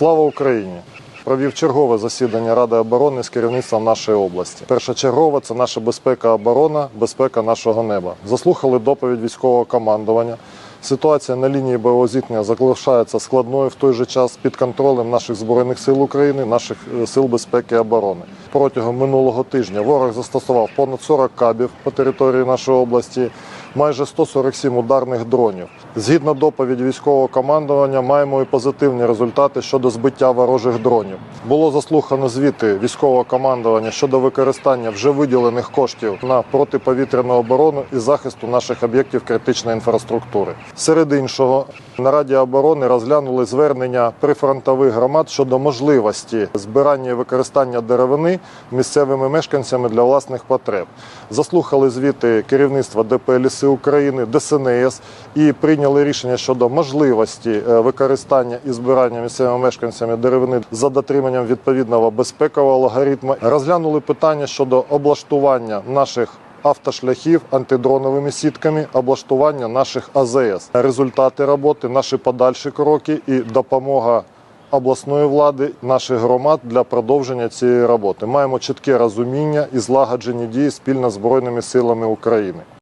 Слава Україні! Провів чергове засідання Ради оборони з керівництвом нашої області. Першочергове це наша безпека, оборона, безпека нашого неба. Заслухали доповідь військового командування. Ситуація на лінії бойового залишається складною в той же час під контролем наших збройних сил України, наших е, сил безпеки і оборони. Протягом минулого тижня ворог застосував понад 40 кабів по території нашої області, майже 147 ударних дронів. Згідно доповіді військового командування, маємо і позитивні результати щодо збиття ворожих дронів. Було заслухано звіти військового командування щодо використання вже виділених коштів на протиповітряну оборону і захисту наших об'єктів критичної інфраструктури. Серед іншого, на Раді оборони розглянули звернення прифронтових громад щодо можливості збирання і використання деревини місцевими мешканцями для власних потреб. Заслухали звіти керівництва ДП «Ліси України, ДСНС і прийняли рішення щодо можливості е, використання і збирання місцевими мешканцями деревини за дотриманням відповідного безпекового алгоритму. Розглянули питання щодо облаштування наших автошляхів антидроновими сітками, облаштування наших АЗС. Результати роботи, наші подальші кроки і допомога обласної влади, наших громад для продовження цієї роботи. Маємо чітке розуміння і злагоджені дії спільно з Збройними силами України.